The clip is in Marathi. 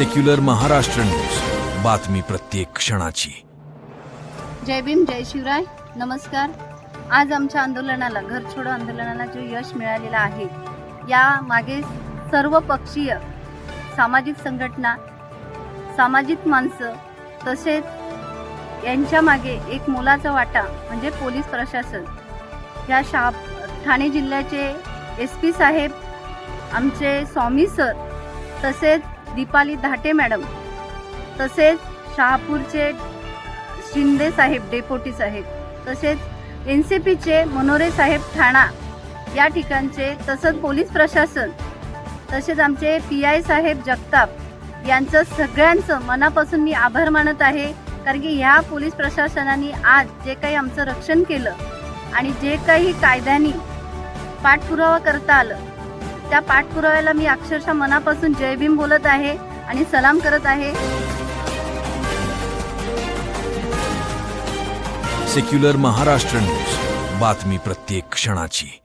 Secular Maharashtra news. बातमी प्रत्येक क्षणाची. जय भीम जय शिवराय. नमस्कार. आज आमच्या आंदोलनाला घर छोडो आंदोलनाला जो यश मिळालेलं आहे या मागे सर्व पक्षीय सामाजिक संघटना सामाजिक माणसं तसेच यांच्या मागे एक मोलाचा वाटा म्हणजे पोलीस प्रशासन. या शहा ठाणे जिल्ह्याचे एस पी साहेब आमचे स्वामी सर तसेच दीपाली धाटे मॅडम. तसेच शहापूरचे शिंदे साहेब डेपोटी साहेब. तसेच एन सी पीचे मनोरे साहेब ठाणा या ठिकाणचे तसंच पोलीस प्रशासन तसेच आमचे पी आय साहेब जगताप यांचं सगळ्यांचं मनापासून मी आभार मानत आहे. कारण की ह्या पोलीस प्रशासनाने आज जे काही आमचं रक्षण केलं आणि जे काही कायद्याने पाठपुरावा करता आलं त्या पाठपुराव्याला मी अक्षरशः मनापासून जय भीम बोलत आहे आणि सलाम करत आहे. सेक्युलर महाराष्ट्र न्यूज बातमी प्रत्येक क्षणाची.